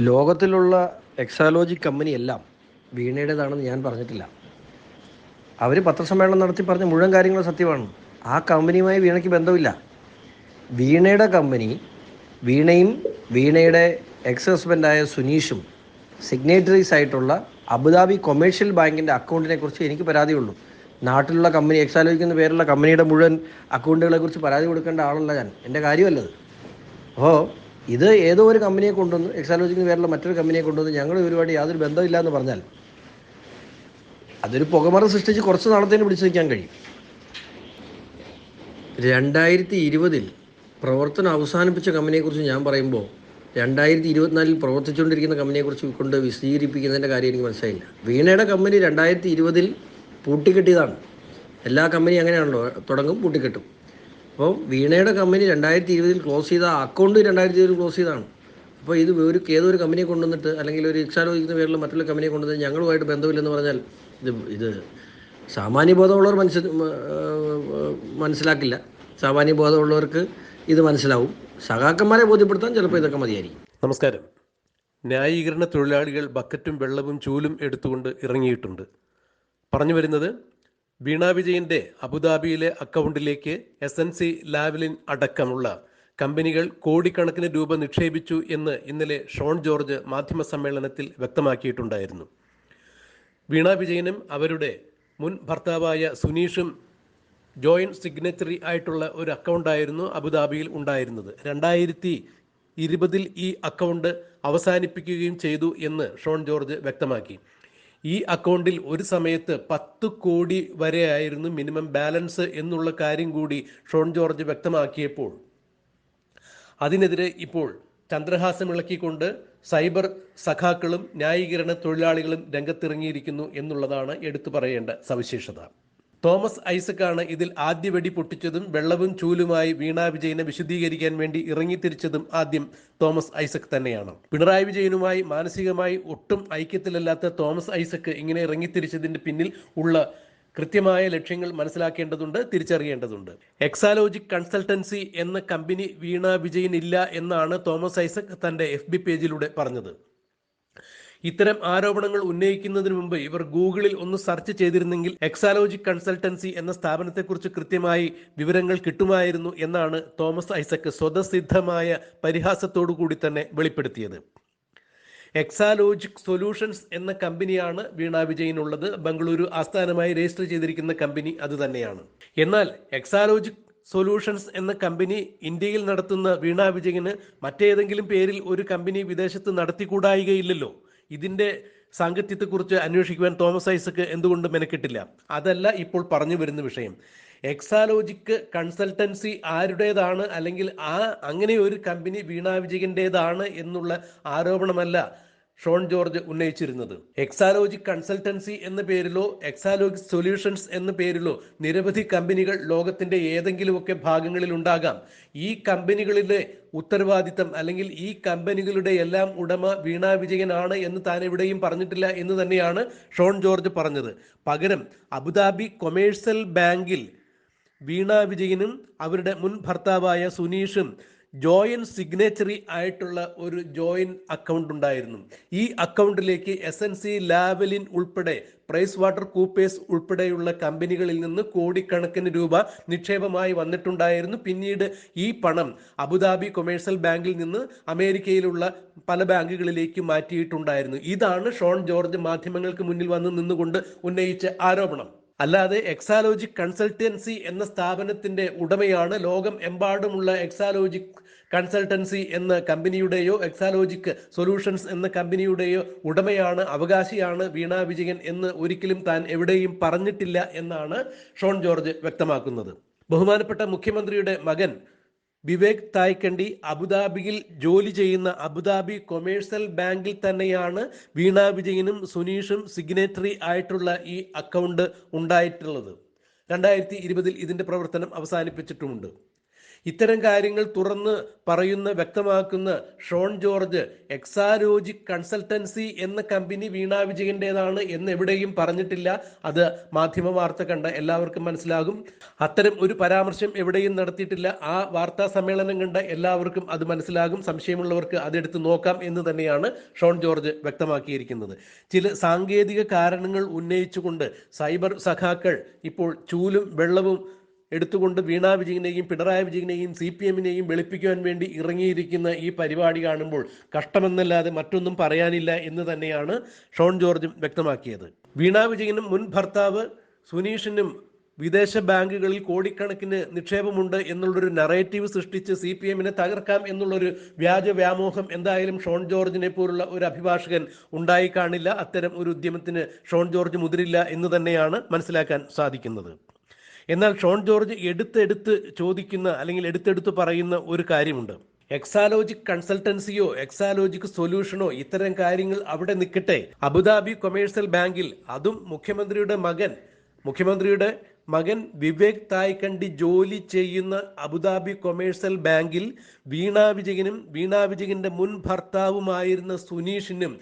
ലോകത്തിലുള്ള എക്സാലോജി കമ്പനി എല്ലാം വീണയുടേതാണെന്ന് ഞാൻ പറഞ്ഞിട്ടില്ല. അവർ പത്രസമ്മേളനം നടത്തി പറഞ്ഞ മുഴുവൻ കാര്യങ്ങളും സത്യമാണ്. ആ കമ്പനിയുമായി വീണയ്ക്ക് ബന്ധമില്ല. വീണയുടെ കമ്പനി വീണയും വീണയുടെ എക്സ് ഹസ്ബൻഡായ സുനീഷും സിഗ്നേറ്ററീസ് ആയിട്ടുള്ള അബുദാബി കൊമേഴ്ഷ്യൽ ബാങ്കിന്റെ അക്കൗണ്ടിനെ കുറിച്ച് എനിക്ക് പരാതിയുള്ളൂ. നാട്ടിലുള്ള കമ്പനി എക്സാലോജിക്കുന്ന പേരുള്ള കമ്പനിയുടെ മുഴുവൻ അക്കൗണ്ടുകളെക്കുറിച്ച് പരാതി കൊടുക്കേണ്ട ആളല്ല ഞാൻ. എന്റെ കാര്യമല്ലത്. അപ്പോൾ ഇത് ഏതോ ഒരു കമ്പനിയെ കൊണ്ടുവന്ന് എക്സാലോജിക്കൽ വേറെ മറ്റൊരു കമ്പനിയെ കൊണ്ടുവന്ന് ഞങ്ങൾ ഇവരുമായിട്ട് യാതൊരു ബന്ധമില്ല എന്ന് പറഞ്ഞാൽ അതൊരു പുകമറ സൃഷ്ടിച്ച് കുറച്ച് നാളത്തേന് പിടിച്ചു നിൽക്കാൻ കഴിയും. രണ്ടായിരത്തി ഇരുപതിൽ പ്രവർത്തനം അവസാനിപ്പിച്ച കമ്പനിയെക്കുറിച്ച് ഞാൻ പറയുമ്പോൾ രണ്ടായിരത്തി ഇരുപത്തിനാലിൽ പ്രവർത്തിച്ചുകൊണ്ടിരിക്കുന്ന കമ്പനിയെക്കുറിച്ച് കൊണ്ട് വിശദീകരിപ്പിക്കുന്നതിന്റെ കാര്യം എനിക്ക് മനസ്സിലായില്ല. വീണയുടെ കമ്പനി രണ്ടായിരത്തി ഇരുപതിൽ പൂട്ടിക്കെട്ടിയതാണ്. എല്ലാ കമ്പനിയും അങ്ങനെയാണല്ലോ തുടങ്ങും പൂട്ടിക്കെട്ടും. അപ്പോൾ വീണയുടെ കമ്പനി രണ്ടായിരത്തി ഇരുപതിൽ ക്ലോസ് ചെയ്ത അക്കൗണ്ട് രണ്ടായിരത്തി ഇരുപതിൽ ക്ലോസ് ചെയ്താണ്. അപ്പോൾ ഇത് ഒരു ഏതൊരു കമ്പനിയെ കൊണ്ടുവന്നിട്ട് അല്ലെങ്കിൽ ഒരു ഇക്സാലോചിക്കുന്ന പേരിൽ മറ്റുള്ള കമ്പനിയെ കൊണ്ടുവന്ന് ഞങ്ങളുമായിട്ട് ബന്ധമില്ലെന്ന് പറഞ്ഞാൽ ഇത് ഇത് സാമാന്യബോധമുള്ളവർ മനസ്സിൽ മനസ്സിലാക്കില്ല. സാമാന്യബോധമുള്ളവർക്ക് ഇത് മനസ്സിലാവും. സഹാക്കന്മാരെ ബോധ്യപ്പെടുത്താൻ ചിലപ്പോൾ ഇതൊക്കെ മതിയായിരിക്കും. നമസ്കാരം. ന്യായീകരണ തൊഴിലാളികൾ ബക്കറ്റും വെള്ളവും ചൂലും എടുത്തുകൊണ്ട് ഇറങ്ങിയിട്ടുണ്ട്. പറഞ്ഞു വരുന്നത് വീണ വിജയന്റെ അബുദാബിയിലെ അക്കൗണ്ടിലേക്ക് എസ് എൻ സി ലാവലിൻ അടക്കമുള്ള കമ്പനികൾ കോടിക്കണക്കിന് രൂപ നിക്ഷേപിച്ചു എന്ന് ഇന്നലെ ഷോൺ ജോർജ് മാധ്യമ സമ്മേളനത്തിൽ വ്യക്തമാക്കിയിട്ടുണ്ടായിരുന്നു. വീണ വിജയനും അവരുടെ മുൻ ഭർത്താവായ സുനീഷും ജോയിന്റ് സിഗ്നേച്ചറി ആയിട്ടുള്ള ഒരു അക്കൗണ്ടായിരുന്നു അബുദാബിയിൽ ഉണ്ടായിരുന്നത്. രണ്ടായിരത്തി ഇരുപതിൽ ഈ അക്കൗണ്ട് അവസാനിപ്പിക്കുകയും ചെയ്തു എന്ന് ഷോൺ ജോർജ് വ്യക്തമാക്കി. ഈ അക്കൗണ്ടിൽ ഒരു സമയത്ത് പത്ത് കോടി വരെയായിരുന്നു മിനിമം ബാലൻസ് എന്നുള്ള കാര്യം കൂടി ഷോൺ ജോർജ് വ്യക്തമാക്കിയപ്പോൾ. അതിനെതിരെ ഇപ്പോൾ ചന്ദ്രഹാസം ഇളക്കിക്കൊണ്ട് സൈബർ സഖാക്കളും ന്യായീകരണ തൊഴിലാളികളും രംഗത്തിറങ്ങിയിരിക്കുന്നു എന്നുള്ളതാണ് എടുത്തു പറയേണ്ട സവിശേഷത. തോമസ് ഐസക്കാണ് ഇതിൽ ആദ്യ വെടി പൊട്ടിച്ചതും വെള്ളവും ചൂലുമായി വീണാ വിജയനെ വിശദീകരിക്കാൻ വേണ്ടി ഇറങ്ങിത്തിരിച്ചതും ആദ്യം തോമസ് ഐസക് തന്നെയാണ്. പിണറായി വിജയനുമായി മാനസികമായി ഒട്ടും ഐക്യത്തിലല്ലാത്ത തോമസ് ഐസക് ഇങ്ങനെ ഇറങ്ങിത്തിരിച്ചതിന്റെ പിന്നിൽ ഉള്ള കൃത്യമായ ലക്ഷ്യങ്ങൾ മനസ്സിലാക്കേണ്ടതുണ്ട് തിരിച്ചറിയേണ്ടതുണ്ട്. എക്സാലോജിക് കൺസൾട്ടൻസി എന്ന കമ്പനി വീണ വിജയൻ ഇല്ല എന്നാണ് തോമസ് ഐസക് തന്റെ എഫ് ബി പേജിലൂടെ പറഞ്ഞത്. ഇത്തരം ആരോപണങ്ങൾ ഉന്നയിക്കുന്നതിന് മുമ്പ് ഇവർ ഗൂഗിളിൽ ഒന്ന് സെർച്ച് ചെയ്തിരുന്നെങ്കിൽ എക്സാലോജിക് കൺസൾട്ടൻസി എന്ന സ്ഥാപനത്തെക്കുറിച്ച് കൃത്യമായി വിവരങ്ങൾ കിട്ടുമായിരുന്നു എന്നാണ് തോമസ് ഐസക് സ്വതസിദ്ധമായ പരിഹാസത്തോടു കൂടി തന്നെ വെളിപ്പെടുത്തിയത്. എക്സാലോജിക് സൊല്യൂഷൻസ് എന്ന കമ്പനിയാണ് വീണ വിജയനുള്ളത്. ബംഗളൂരു ആസ്ഥാനമായി രജിസ്റ്റർ ചെയ്തിരിക്കുന്ന കമ്പനി അത് തന്നെയാണ്. എന്നാൽ എക്സാലോജിക് സൊല്യൂഷൻസ് എന്ന കമ്പനി ഇന്ത്യയിൽ നടത്തുന്ന വീണ വിജയന് മറ്റേതെങ്കിലും പേരിൽ ഒരു കമ്പനി വിദേശത്ത് നടത്തിക്കൂടായികയില്ലല്ലോ. ഇതിന്റെ സാങ്കത്യത്തെക്കുറിച്ച് അന്വേഷിക്കുവാൻ തോമസ് ഐസക്ക് എന്തുകൊണ്ട് മെനക്കെട്ടില്ല. അതല്ല ഇപ്പോൾ പറഞ്ഞു വരുന്ന വിഷയം. എക്സാലോജിക്ക് കൺസൾട്ടൻസി ആരുടേതാണ്? അല്ലെങ്കിൽ ആ അങ്ങനെ ഒരു കമ്പനി വീണാ വിജയന്റേതാണ് എന്നുള്ള ആരോപണമല്ല ഷോൺ ജോർജ് ഉന്നയിച്ചിരുന്നത്. എക്സാലോജി കൺസൾട്ടൻസി എന്ന പേരിലോ എക്സാലോജി സൊല്യൂഷൻസ് എന്ന പേരിലോ നിരവധി കമ്പനികൾ ലോകത്തിന്റെ ഏതെങ്കിലുമൊക്കെ ഭാഗങ്ങളിൽ ഉണ്ടാകാം. ഈ കമ്പനികളിലെ ഉത്തരവാദിത്തം അല്ലെങ്കിൽ ഈ കമ്പനികളുടെ എല്ലാം ഉടമ വീണ വിജയനാണ് എന്ന് താൻ എവിടെയും പറഞ്ഞിട്ടില്ല എന്ന് തന്നെയാണ് ഷോൺ ജോർജ് പറഞ്ഞത്. പകരം അബുദാബി കൊമേഴ്സ്യൽ ബാങ്കിൽ വീണ വിജയനും അവരുടെ മുൻ ഭർത്താവായ സുനീഷും ജോയിൻ സിഗ്നേച്ചറി ആയിട്ടുള്ള ഒരു ജോയിൻ അക്കൗണ്ട് ഉണ്ടായിരുന്നു. ഈ അക്കൗണ്ടിലേക്ക് എസ് എൻ സി ലാവലിൻ ഉൾപ്പെടെ പ്രൈസ് വാട്ടർ കൂപ്പേഴ്സ് ഉൾപ്പെടെയുള്ള കമ്പനികളിൽ നിന്ന് കോടിക്കണക്കിന് രൂപ നിക്ഷേപമായി വന്നിട്ടുണ്ടായിരുന്നു. പിന്നീട് ഈ പണം അബുദാബി കൊമേഴ്സ്യൽ ബാങ്കിൽ നിന്ന് അമേരിക്കയിലുള്ള പല ബാങ്കുകളിലേക്ക് മാറ്റിയിട്ടുണ്ടായിരുന്നു. ഇതാണ് ഷോൺ ജോർജ് മാധ്യമങ്ങൾക്ക് മുന്നിൽ വന്ന് നിന്നുകൊണ്ട് ഉന്നയിച്ച ആരോപണം. അല്ലാതെ എക്സാലോജിക് കൺസൾട്ടൻസി എന്ന സ്ഥാപനത്തിന്റെ ഉടമയാണ് ലോകം എമ്പാടുമുള്ള എക്സാലോജിക് കൺസൾട്ടൻസി എന്ന കമ്പനിയുടെയോ എക്സാലോജിക് സൊല്യൂഷൻസ് എന്ന കമ്പനിയുടെയോ ഉടമയാണ് അവകാശിയാണ് വീണ വിജയൻ എന്ന് ഒരിക്കലും താൻ എവിടെയും പറഞ്ഞിട്ടില്ല എന്നാണ് ഷോൺ ജോർജ് വ്യക്തമാക്കുന്നത്. ബഹുമാനപ്പെട്ട മുഖ്യമന്ത്രിയുടെ മകൻ വിവേക് തായ്ക്കണ്ടി അബുദാബിയിൽ ജോലി ചെയ്യുന്ന അബുദാബി കൊമേഴ്സ്യൽ ബാങ്കിൽ തന്നെയാണ് വീണ വിജയനും സുനീഷും സിഗ്നേറ്ററി ആയിട്ടുള്ള ഈ അക്കൗണ്ട് ഉണ്ടായിട്ടുള്ളത്. രണ്ടായിരത്തി ഇരുപതിൽ ഇതിന്റെ പ്രവർത്തനം അവസാനിപ്പിച്ചിട്ടുമുണ്ട്. ഇത്തരം കാര്യങ്ങൾ തുറന്ന് പറയുന്ന വ്യക്തമാക്കുന്ന ഷോൺ ജോർജ് എക്സാലോജിക് കൺസൾട്ടൻസി എന്ന കമ്പനി വീണ വിജയന്റേതാണ് എന്ന് എവിടെയും പറഞ്ഞിട്ടില്ല. അത് മാധ്യമ വാർത്ത കണ്ട എല്ലാവർക്കും മനസ്സിലാകും. അത്തരം ഒരു പരാമർശം എവിടെയും നടത്തിയിട്ടില്ല. ആ വാർത്താ സമ്മേളനം കണ്ട എല്ലാവർക്കും അത് മനസ്സിലാകും. സംശയമുള്ളവർക്ക് അതെടുത്ത് നോക്കാം എന്ന് തന്നെയാണ് ഷോൺ ജോർജ് വ്യക്തമാക്കിയിരിക്കുന്നത്. ചില സാങ്കേതിക കാരണങ്ങൾ ഉന്നയിച്ചുകൊണ്ട് സൈബർ സഖാക്കൾ ഇപ്പോൾ ചൂലും വെള്ളവും എടുത്തുകൊണ്ട് വീണാ വിജയനെയും പിണറായി വിജയനെയും സി പി എമ്മിനെയും വെളുപ്പിക്കുവാൻ വേണ്ടി ഇറങ്ങിയിരിക്കുന്ന ഈ പരിപാടി കാണുമ്പോൾ കഷ്ടമെന്നല്ലാതെ മറ്റൊന്നും പറയാനില്ല എന്ന് തന്നെയാണ് ഷോൺ ജോർജ് വ്യക്തമാക്കിയത്. വീണാ വിജയനും മുൻ ഭർത്താവ് സുനീഷിനും വിദേശ ബാങ്കുകളിൽ കോടിക്കണക്കിന് നിക്ഷേപമുണ്ട് എന്നുള്ളൊരു നറേറ്റീവ് സൃഷ്ടിച്ച് സി പി എമ്മിനെ തകർക്കാം എന്നുള്ളൊരു വ്യാജ വ്യാമോഹം എന്തായാലും ഷോൺ ജോർജിനെ പോലുള്ള ഒരു അഭിഭാഷകൻ ഉണ്ടായി കാണില്ല. അത്തരം ഒരു ഉദ്യമത്തിന് ഷോൺ ജോർജ് മുതിരില്ല എന്ന് തന്നെയാണ് മനസ്സിലാക്കാൻ സാധിക്കുന്നത്. എന്നാൽ ഷോൺ ജോർജ് എടുത്തെടുത്ത് ചോദിക്കുന്ന അല്ലെങ്കിൽ എടുത്തെടുത്ത് പറയുന്ന ഒരു കാര്യമുണ്ട്. എക്സാലോജിക് കൺസൾട്ടൻസിയോ എക്സാലോജിക് സൊല്യൂഷനോ ഇത്തരം കാര്യങ്ങൾ അവിടെ നിൽക്കട്ടെ. അബുദാബി കൊമേഴ്സ്യൽ ബാങ്കിൽ അതും മുഖ്യമന്ത്രിയുടെ മകൻ മുഖ്യമന്ത്രിയുടെ മകൻ വിവേക് തായ്ക്കണ്ടി ജോലി ചെയ്യുന്ന അബുദാബി കൊമേഴ്സ്യൽ ബാങ്കിൽ വീണാ വിജയനും വീണാ വിജയന്റെ മുൻ ഭർത്താവുമായിരുന്ന സുനീഷിനും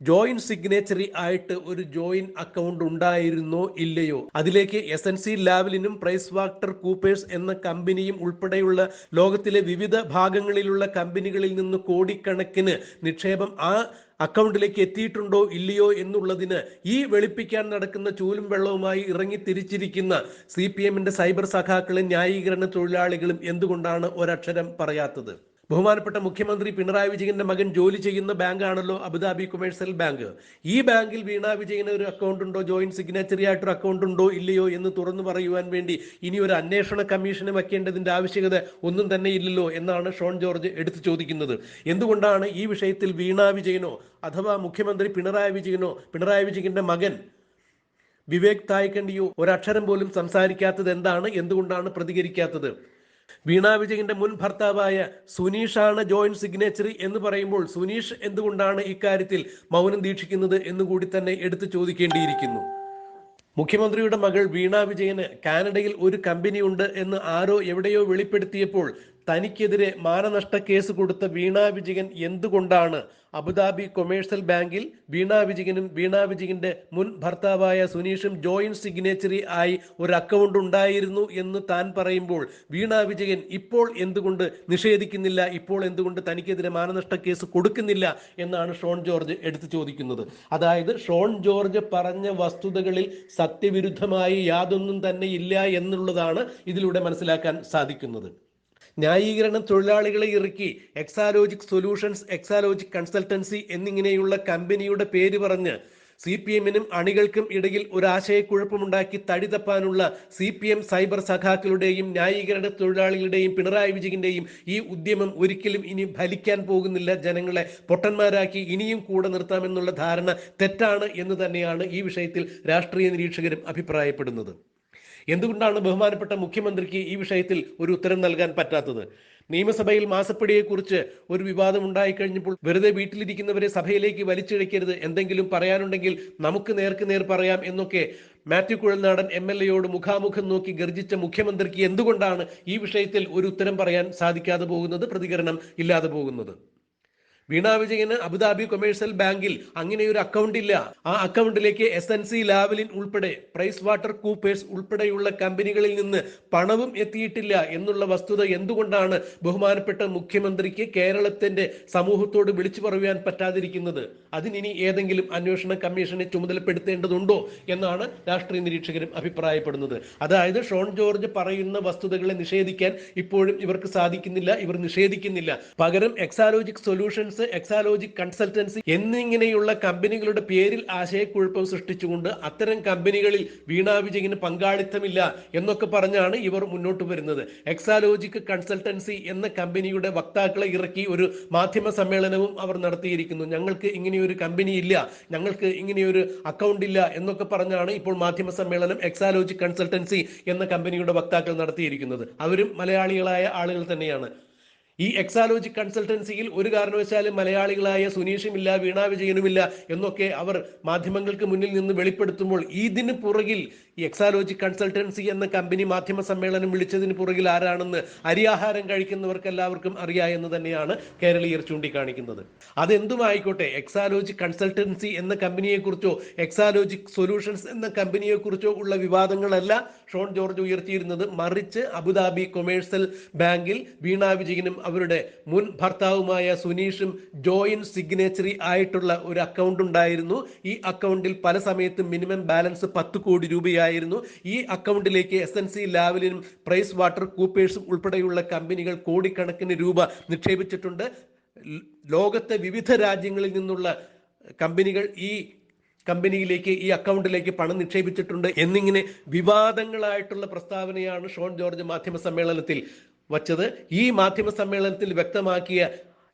ജോയിൻ സിഗ്നേച്ചറി ആയിട്ട് ഒരു ജോയിൻ അക്കൗണ്ട് ഉണ്ടായിരുന്നോ ഇല്ലയോ? അതിലേക്ക് എസ് എൻ സി ലാവലിനും പ്രൈസ് വാക്ടർ കൂപ്പേഴ്സ് എന്ന കമ്പനിയും ഉൾപ്പെടെയുള്ള ലോകത്തിലെ വിവിധ ഭാഗങ്ങളിലുള്ള കമ്പനികളിൽ നിന്ന് കോടിക്കണക്കിന് നിക്ഷേപം ആ അക്കൗണ്ടിലേക്ക് എത്തിയിട്ടുണ്ടോ ഇല്ലയോ എന്നുള്ളതിന് ഈ വെളുപ്പിക്കാൻ നടക്കുന്ന ചൂലും വെള്ളവുമായി ഇറങ്ങി തിരിച്ചിരിക്കുന്ന സി പി എമ്മിന്റെ സൈബർ സഖാക്കളും ന്യായീകരണ തൊഴിലാളികളും എന്തുകൊണ്ടാണ് ഒരക്ഷരം പറയാത്തത്? ബഹുമാനപ്പെട്ട മുഖ്യമന്ത്രി പിണറായി വിജയന്റെ മകൻ ജോലി ചെയ്യുന്ന ബാങ്കാണല്ലോ അബുദാബി കൊമേഴ്സ്യൽ ബാങ്ക്. ഈ ബാങ്കിൽ വീണ വിജയന് ഒരു അക്കൗണ്ട് ഉണ്ടോ? ജോയിന്റ് സിഗ്നേച്ചറി ആയിട്ടൊരു അക്കൗണ്ട് ഉണ്ടോ? ഇല്ലയോ എന്ന് തുറന്നു പറയുവാൻ വേണ്ടി ഇനി ഒരു അന്വേഷണ കമ്മീഷനെ വയ്ക്കേണ്ടതിന്റെ ആവശ്യകത ഒന്നും തന്നെ ഇല്ലല്ലോ എന്നാണ് ഷോൺ ജോർജ് എടുത്തു ചോദിക്കുന്നത്. എന്തുകൊണ്ടാണ് ഈ വിഷയത്തിൽ വീണ വിജയനോ അഥവാ മുഖ്യമന്ത്രി പിണറായി വിജയനോ പിണറായി വിജയന്റെ മകൻ വിവേക് തായ്ക്കണ്ടിയോ ഒരക്ഷരം പോലും സംസാരിക്കാത്തത് എന്താണ്? എന്തുകൊണ്ടാണ് പ്രതികരിക്കാത്തത്? വീണ വിജയന്റെ മുൻ ഭർത്താവായ സുനീഷാണ് ജോയിന്റ് സിഗ്നേച്ചറി എന്ന് പറയുമ്പോൾ സുനീഷ് എന്തുകൊണ്ടാണ് ഇക്കാര്യത്തിൽ മൗനം ദീക്ഷിക്കുന്നത് എന്നുകൂടി തന്നെ എടുത്തു ചോദിക്കേണ്ടിയിരിക്കുന്നു. മുഖ്യമന്ത്രിയുടെ മകൾ വീണ വിജയന് കാനഡയിൽ ഒരു കമ്പനി ഉണ്ട് എന്ന് ആരോ എവിടെയോ വെളിപ്പെടുത്തിയപ്പോൾ തനിക്കെതിരെ മാനനഷ്ട കേസ് കൊടുത്ത വീണ വിജയൻ എന്തുകൊണ്ടാണ്? അബുദാബി കൊമേഴ്സ്യൽ ബാങ്കിൽ വീണ വിജയനും വീണ വിജയന്റെ മുൻ ഭർത്താവായ സുനീഷും ജോയിന്റ് സിഗ്നേച്ചറി ആയി ഒരു അക്കൗണ്ട് ഉണ്ടായിരുന്നു എന്ന് താൻ പറയുമ്പോൾ വീണ വിജയൻ ഇപ്പോൾ എന്തുകൊണ്ട് നിഷേധിക്കുന്നില്ല? ഇപ്പോൾ എന്തുകൊണ്ട് തനിക്കെതിരെ മാനനഷ്ട കേസ് കൊടുക്കുന്നില്ല? എന്നാണ് ഷോൺ ജോർജ് എടുത്തു ചോദിക്കുന്നത്. അതായത് ഷോൺ ജോർജ് പറഞ്ഞ വസ്തുതകളിൽ സത്യവിരുദ്ധമായി യാതൊന്നും തന്നെ ഇല്ല എന്നുള്ളതാണ് ഇതിലൂടെ മനസ്സിലാക്കാൻ സാധിക്കുന്നത്. ന്യായീകരണ തൊഴിലാളികളെ ഇറക്കി എക്സാലോജിക് സൊല്യൂഷൻസ് എക്സാലോജിക് കൺസൾട്ടൻസി എന്നിങ്ങനെയുള്ള കമ്പനിയുടെ പേര് പറഞ്ഞ് സി പി എമ്മിനും അണികൾക്കും ഇടയിൽ ഒരു ആശയക്കുഴപ്പമുണ്ടാക്കി തടി തപ്പാനുള്ള സി പി എം സൈബർ സഖാക്കളുടെയും ന്യായീകരണ തൊഴിലാളികളുടെയും പിണറായി വിജയന്റെയും ഈ ഉദ്യമം ഒരിക്കലും ഇനി ഫലിക്കാൻ പോകുന്നില്ല ജനങ്ങളെ. പൊട്ടന്മാരാക്കി ഇനിയും കൂടെ നിർത്താമെന്നുള്ള ധാരണ തെറ്റാണ് എന്ന് തന്നെയാണ് ഈ വിഷയത്തിൽ രാഷ്ട്രീയ നിരീക്ഷകരും അഭിപ്രായപ്പെടുന്നത്. എന്തുകൊണ്ടാണ് ബഹുമാനപ്പെട്ട മുഖ്യമന്ത്രിക്ക് ഈ വിഷയത്തിൽ ഒരു ഉത്തരം നൽകാൻ പറ്റാത്തത്? നിയമസഭയിൽ മാസപ്പടിയെക്കുറിച്ച് ഒരു വിവാദം ഉണ്ടായിക്കഴിഞ്ഞപ്പോൾ വെറുതെ വീട്ടിലിരിക്കുന്നവരെ സഭയിലേക്ക് വലിച്ചിഴക്കരുത് എന്തെങ്കിലും പറയാനുണ്ടെങ്കിൽ നമുക്ക് നേർക്ക് നേർ പറയാം എന്നൊക്കെ മാത്യു കുഴൽനാടൻ എം എൽ എയോട് മുഖാമുഖം നോക്കി ഗർജിച്ച മുഖ്യമന്ത്രിക്ക് എന്തുകൊണ്ടാണ് ഈ വിഷയത്തിൽ ഒരു ഉത്തരം പറയാൻ സാധിക്കാതെ പോകുന്നത് പ്രതികരണം ഇല്ലാതെ പോകുന്നത്? വീണ വിജയന് അബുദാബി കൊമേഴ്സ്യൽ ബാങ്കിൽ അങ്ങനെ ഒരു അക്കൗണ്ട് ഇല്ല. ആ അക്കൗണ്ടിലേക്ക് എസ് എൻ സി ലാവലിൻ ഉൾപ്പെടെ പ്രൈസ് വാട്ടർ കൂപ്പേഴ്സ് ഉൾപ്പെടെയുള്ള കമ്പനികളിൽ നിന്ന് പണവും എത്തിയിട്ടില്ല എന്നുള്ള വസ്തുത എന്തുകൊണ്ടാണ് ബഹുമാനപ്പെട്ട മുഖ്യമന്ത്രിക്ക് കേരളത്തിന്റെ സമൂഹത്തോട് വിളിച്ചു പറയാൻ പറ്റാതിരിക്കുന്നത്? അതിനി ഏതെങ്കിലും അന്വേഷണ കമ്മീഷനെ ചുമതലപ്പെടുത്തേണ്ടതുണ്ടോ എന്നാണ് രാഷ്ട്രീയ നിരീക്ഷകരും അഭിപ്രായപ്പെടുന്നത്. അതായത് ഷോൺ ജോർജ് പറയുന്ന വസ്തുതകളെ നിഷേധിക്കാൻ ഇപ്പോഴും ഇവർക്ക് സാധിക്കുന്നില്ല ഇവർ നിഷേധിക്കുന്നില്ല. പകരം എക്സാലോജിക് സൊല്യൂഷൻസ് എക്സാലോജിക് കൺസൾട്ടൻസി എന്നിങ്ങനെയുള്ള കമ്പനികളുടെ പേരിൽ ആശയക്കുഴപ്പം സൃഷ്ടിച്ചുകൊണ്ട് അത്തരം കമ്പനികളിൽ വീണാ വിജയന് പങ്കാളിത്തമില്ല എന്നൊക്കെ പറഞ്ഞാണ് ഇവർ മുന്നോട്ട് വരുന്നത്. എക്സാലോജിക് കൺസൾട്ടൻസി എന്ന കമ്പനിയുടെ വക്താക്കളെ ഇറക്കി ഒരു മാധ്യമ സമ്മേളനവും അവർ നടത്തിയിരിക്കുന്നു. ഞങ്ങൾക്ക് ഇങ്ങനെയൊരു കമ്പനി ഇല്ല ഞങ്ങൾക്ക് ഇങ്ങനെയൊരു അക്കൗണ്ട് ഇല്ല എന്നൊക്കെ പറഞ്ഞാണ് ഇപ്പോൾ മാധ്യമ സമ്മേളനം എക്സാലോജിക് കൺസൾട്ടൻസി എന്ന കമ്പനിയുടെ വക്താക്കൾ നടത്തിയിരിക്കുന്നത്. അവരും മലയാളികളായ ആളുകൾ തന്നെയാണ്. ഈ എക്സാലോജി കൺസൾട്ടൻസിയിൽ ഒരു കാരണവശാലും മലയാളികളായ സുനീഷുമില്ല വീണ വിജയനുമില്ല എന്നൊക്കെ അവർ മാധ്യമങ്ങൾക്ക് മുന്നിൽ നിന്ന് വെളിപ്പെടുത്തുമ്പോൾ ഇതിന് പുറകിൽ ഈ എക്സാലോജി കൺസൾട്ടൻസി എന്ന കമ്പനി മാധ്യമ സമ്മേളനം വിളിച്ചതിന് പുറകിൽ ആരാണെന്ന് അരിയാഹാരം കഴിക്കുന്നവർക്ക് എല്ലാവർക്കും അറിയാമെന്ന് തന്നെയാണ് കേരളീയർ ചൂണ്ടിക്കാണിക്കുന്നത്. അതെന്തുമായിക്കോട്ടെ എക്സാലോജി കൺസൾട്ടൻസി എന്ന കമ്പനിയെക്കുറിച്ചോ എക്സാലോജി സൊല്യൂഷൻസ് എന്ന കമ്പനിയെക്കുറിച്ചോ ഉള്ള വിവാദങ്ങളല്ല ഷോൺ ജോർജ് ഉയർത്തിയിരുന്നത്. മറിച്ച് അബുദാബി കൊമേഴ്സ്യൽ ബാങ്കിൽ വീണ വിജയനും അവരുടെ മുൻ ഭർത്താവുമായ സുനീഷും ജോയിന്റ് സിഗ്നേച്ചറി ആയിട്ടുള്ള ഒരു അക്കൗണ്ട് ഉണ്ടായിരുന്നു. ഈ അക്കൗണ്ടിൽ പല സമയത്തും മിനിമം ബാലൻസ് പത്ത് കോടി രൂപയായിരുന്നു. ഈ അക്കൗണ്ടിലേക്ക് എസ് എൻ സി ലാവലിനും പ്രൈസ് വാട്ടർ കൂപ്പേഴ്സും ഉൾപ്പെടെയുള്ള കമ്പനികൾ കോടിക്കണക്കിന് രൂപ നിക്ഷേപിച്ചിട്ടുണ്ട്. ലോകത്തെ വിവിധ രാജ്യങ്ങളിൽ നിന്നുള്ള കമ്പനികൾ ഈ കമ്പനിയിലേക്ക് ഈ അക്കൗണ്ടിലേക്ക് പണം നിക്ഷേപിച്ചിട്ടുണ്ട് എന്നിങ്ങനെ വിവാദങ്ങളായിട്ടുള്ള പ്രസ്താവനയാണ് ഷോൺ ജോർജ് മാധ്യമ സമ്മേളനത്തിൽ വച്ചത് ഈ മാധ്യമ സമ്മേളനത്തിൽ വ്യക്തമാക്കിയ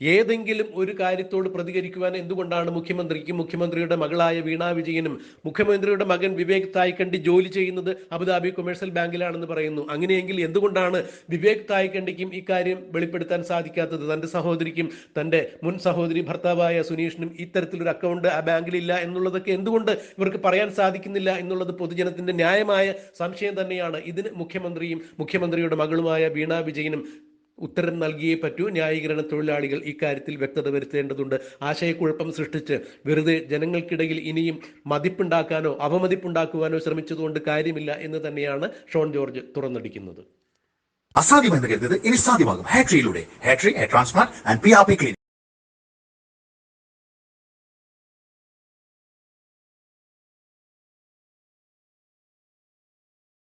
ഏതെങ്കിലും ഒരു കാര്യത്തോട് പ്രതികരിക്കുവാൻ എന്തുകൊണ്ടാണ് മുഖ്യമന്ത്രിക്ക് മുഖ്യമന്ത്രിയുടെ മകളായ വീണ വിജയനും മുഖ്യമന്ത്രിയുടെ മകൻ വിവേക് തായ്ക്കണ്ടി ജോലി ചെയ്യുന്നത് അബുദാബി കൊമേഴ്സ്യൽ ബാങ്കിലാണെന്ന് പറയുന്നു? അങ്ങനെയെങ്കിൽ എന്തുകൊണ്ടാണ് വിവേക് തായ്ക്കണ്ടിക്കും ഇക്കാര്യം വെളിപ്പെടുത്താൻ സാധിക്കാത്തത്? തന്റെ സഹോദരിക്കും തന്റെ മുൻ സഹോദരി ഭർത്താവായ സുനീഷിനും ഇത്തരത്തിലൊരു അക്കൗണ്ട് ആ ബാങ്കിലില്ല എന്നുള്ളതൊക്കെ എന്തുകൊണ്ട് ഇവർക്ക് പറയാൻ സാധിക്കുന്നില്ല എന്നുള്ളത് പൊതുജനത്തിന്റെ ന്യായമായ സംശയം തന്നെയാണ്. ഇതിന് മുഖ്യമന്ത്രിയും മുഖ്യമന്ത്രിയുടെ മകളുമായ വീണ വിജയനും ഉത്തരം നൽകിയേ പറ്റൂ. ന്യായീകരണ തൊഴിലാളികൾ ഇക്കാര്യത്തിൽ വ്യക്തത വരുത്തേണ്ടതുണ്ട്. ആശയക്കുഴപ്പം സൃഷ്ടിച്ച് വെറുതെ ജനങ്ങൾക്കിടയിൽ ഇനിയും മതിപ്പുണ്ടാക്കാനോ അവമതിപ്പുണ്ടാക്കുവാനോ ശ്രമിച്ചതുകൊണ്ട് കാര്യമില്ല എന്ന് തന്നെയാണ് ഷോൺ ജോർജ് തുറന്നടിക്കുന്നത്. അസാധ്യമെന്ന് കരുതുന്നത് ഇനി സാധ്യമാകും. ഹാട്രിയിലൂടെ Hatri hair transplant and P R P